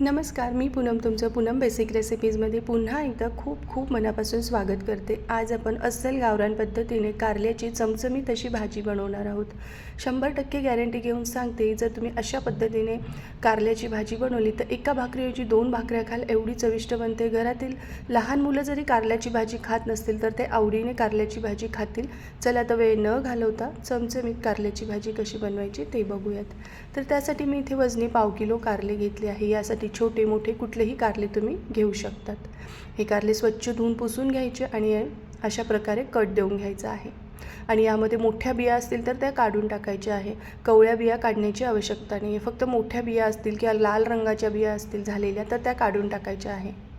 नमस्कार मी पूनम तुमचं पूनम बेसिक रेसिपीजमध्ये पुन्हा एकदा खूप खूप मनापासून स्वागत करते. आज आपण अस्सल गावरान पद्धतीने कारल्याची चमचमीत अशी भाजी बनवणार आहोत. शंभर टक्के गॅरंटी घेऊन सांगते जर तुम्ही अशा पद्धतीने कारल्याची भाजी बनवली तर एका भाकरीऐवजी दोन भाकऱ्या खाल एवढी चविष्ट बनते. घरातील लहान मुलं जरी कारल्याची भाजी खात नसतील तर ते आवडीने कारल्याची भाजी खातील. चला तर वेळ न घालवता चमचमीत कारल्याची भाजी कशी बनवायची ते बघूयात. तर त्यासाठी मी इथे वजनी पाव किलो कारले घेतले आहे. यासाठी छोटे मोठे कुठलेही कारले तुम्ही घेऊ शकतात. हे कारले स्वच्छ धुवून पुसून घ्यायचे आणि अशा प्रकारे कट देऊन घ्यायचा आहे. आणि यामध्ये मोठ्या बिया असतील तर त्या काढून टाकायच्या आहे. कवळ्या बिया काढण्याची आवश्यकता नाही. आहे फक्त मोठ्या बिया असतील किंवा लाल रंगाच्या बिया असतील झालेल्या तर त्या काढून टाकायच्या आहे.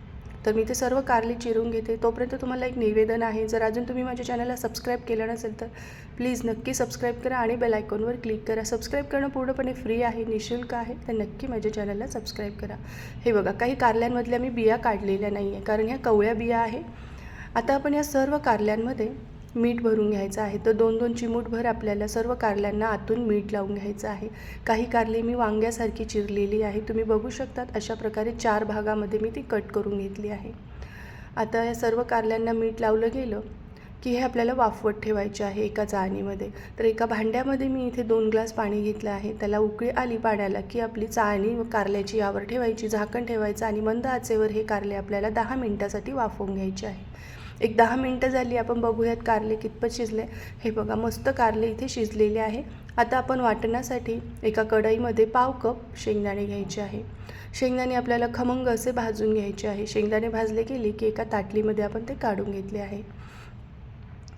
तर मी ते सर्व कारले चिरून घेते. तोपर्यंत तुम्हाला एक निवेदन आहे. जर अजून तुम्ही माझ्या चॅनलला सबस्क्राईब केलं नसेल तर प्लीज नक्की सबस्क्राईब करा आणि बेल आयकॉनवर क्लिक करा. सबस्क्राईब करणं पूर्णपणे फ्री आहे निशुल्क आहे. तर नक्की माझ्या चॅनलला सबस्क्राईब करा. हे बघा काही कारल्यांमधल्या मी बिया काढलेल्या नाही आहे कारण ह्या कवळ्या बिया आहे. आता आपण या सर्व कारल्यांमध्ये मीठ भरून घ्यायचं आहे. तर दोन दोन चिमूटभर आपल्याला सर्व कारल्यांना आतून मीठ लावून घ्यायचं आहे. काही कारले मी वांग्यासारखी चिरलेली आहे. तुम्ही बघू शकतात अशा प्रकारे चार भागामध्ये मी ती कट करून घेतली आहे. आता या सर्व कारल्यांना मीठ लावलं गेलं की हे आपल्याला वाफवत ठेवायचे आहे एका चाळणीमध्ये. तर एका भांड्यामध्ये मी इथे दोन ग्लास पाणी घेतलं आहे. त्याला उकळी आली पाण्याला की आपली चाळणी कारल्याची यावर ठेवायची झाकण ठेवायचं आणि मंद आचेवर हे कारले आपल्याला दहा मिनटासाठी वाफवून घ्यायचे आहे. एक दहा मिनटं झाली आपण बघूयात कारले कितपत शिजले. हे बघा मस्त कारले इथे शिजलेले आहे. आता आपण वाटण्यासाठी एका कढईमध्ये पाव कप शेंगदाणे घ्यायचे आहे. शेंगदाणे आपल्याला खमंग असे भाजून घ्यायचे आहे. शेंगदाणे भाजले गेले की एका ताटलीमध्ये आपण ते काढून घेतले आहे.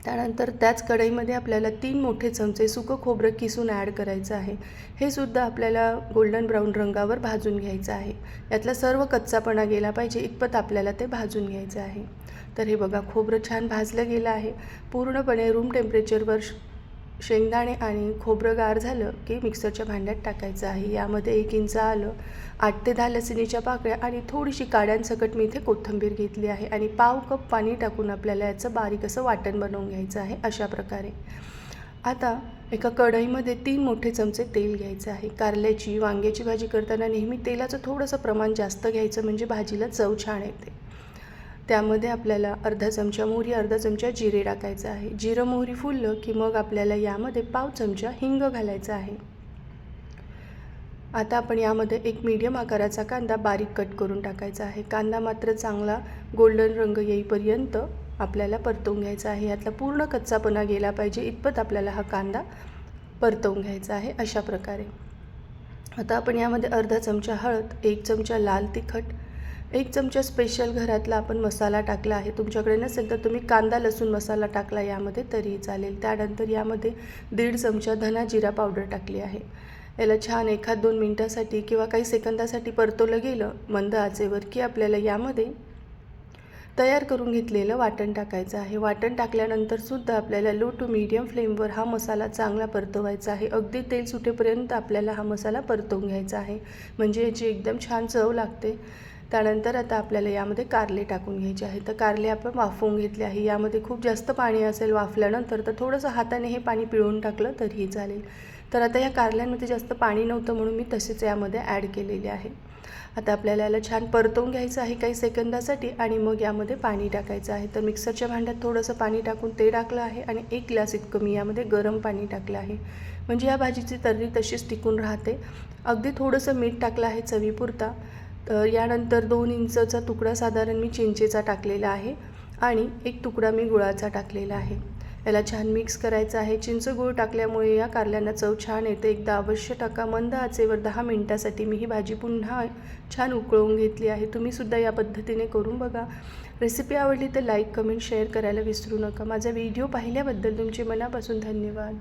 त्यानंतर त्याच कढईमध्ये आपल्याला तीन मोठे चमचे सुकं खोबरं किसून ॲड करायचं आहे. हे सुद्धा आपल्याला गोल्डन ब्राऊन रंगावर भाजून घ्यायचं आहे. यातला सर्व कच्चापणा गेला पाहिजे इतपत आपल्याला ते भाजून घ्यायचं आहे. तर हे बघा खोबरं छान भाजलं गेलं आहे. पूर्णपणे रूम टेम्परेचरवर शेंगदाणे आणि खोबरं गार झालं की मिक्सरच्या भांड्यात टाकायचं आहे. यामध्ये एक इंच आलं आठ ते दहा लसणीच्या पाकळ्या आणि थोडीशी काड्यांसकट मी इथे कोथिंबीर घेतली आहे आणि पाव कप पाणी टाकून आपल्याला याचं बारीक असं वाटण बनवून घ्यायचं आहे अशा प्रकारे. आता एका कढईमध्ये तीन मोठे चमचे तेल घ्यायचं आहे. कारल्याची वांग्याची भाजी करताना नेहमी तेलाचं थोडंसं प्रमाण जास्त घ्यायचं म्हणजे भाजीला चव छान येते. त्यामध्ये आपल्याला अर्धा चमचा मोहरी अर्धा चमचा जिरे टाकायचं आहे. जिरं मोहरी फुललं की मग आपल्याला यामध्ये पाव चमचा हिंग घालायचा आहे. आता आपण यामध्ये एक मीडियम आकाराचा कांदा बारीक कट करून टाकायचा आहे. कांदा मात्र चांगला गोल्डन रंग येईपर्यंत आपल्याला परतवून घ्यायचा आहे. यातला पूर्ण कच्चापणा गेला पाहिजे. इतपत आपल्याला हा कांदा परतवून घ्यायचा आहे अशा प्रकारे. आता आपण यामध्ये अर्धा चमचा हळद एक चमचा लाल तिखट एक चमचा स्पेशल घरातला आपण मसाला टाकला आहे. तुमच्याकडे नसेल तर तुम्ही कांदा लसूण मसाला टाकला यामध्ये तरीही चालेल. त्यानंतर यामध्ये दीड चमचा धना जिरा पावडर टाकली आहे. याला छान एखाद दोन मिनटासाठी किंवा काही सेकंदासाठी परतवलं गेलं मंद आचेवर की आपल्याला यामध्ये तयार करून घेतलेलं वाटण टाकायचं आहे. वाटण टाकल्यानंतरसुद्धा आपल्याला लो टू मीडियम फ्लेमवर हा मसाला चांगला परतवायचा आहे. अगदी तेल सुटेपर्यंत आपल्याला हा मसाला परतवून घ्यायचा आहे. म्हणजे याची एकदम छान चव लागते. त्यानंतर आता आपल्याला यामध्ये कारले टाकून घ्यायचे आहे तर कारले आपण वाफवून घेतले आहे. यामध्ये खूप जास्त पाणी असेल वाफल्यानंतर तर थोडंसं हाताने हे पाणी पिळून टाकलं तरीही चालेल. तर आता या कारल्यांमध्ये जास्त पाणी नव्हतं म्हणून मी तसेच यामध्ये ॲड केलेले आहे. आता आपल्याला याला छान परतवून घ्यायचं आहे काही सेकंदासाठी आणि मग यामध्ये पाणी टाकायचं आहे. तर मिक्सरच्या भांड्यात थोडंसं पाणी टाकून ते टाकलं आहे आणि एक ग्लास इतकं मी यामध्ये गरम पाणी टाकलं आहे. म्हणजे या भाजीची तर्री तशीच टिकून राहते. अगदी थोडंसं मीठ टाकलं आहे चवीपुरता. तर यानंतर दोन इंचचा तुकडा साधारण मी चिंचेचा टाकलेला आहे आणि एक तुकडा मी गुळाचा टाकलेला आहे. याला छान मिक्स करायचं आहे. चिंच गुळ टाकल्यामुळे या कारल्यांना चव छान येते. एकदा अवश्य टाका. मंद आचेवर दहा मिनटासाठी मी ही भाजी पुन्हा छान उकळवून घेतली आहे. तुम्हीसुद्धा या पद्धतीने करून बघा. रेसिपी आवडली तर लाईक कमेंट शेअर करायला विसरू नका. माझा व्हिडिओ पाहिल्याबद्दल तुमचे मनापासून धन्यवाद.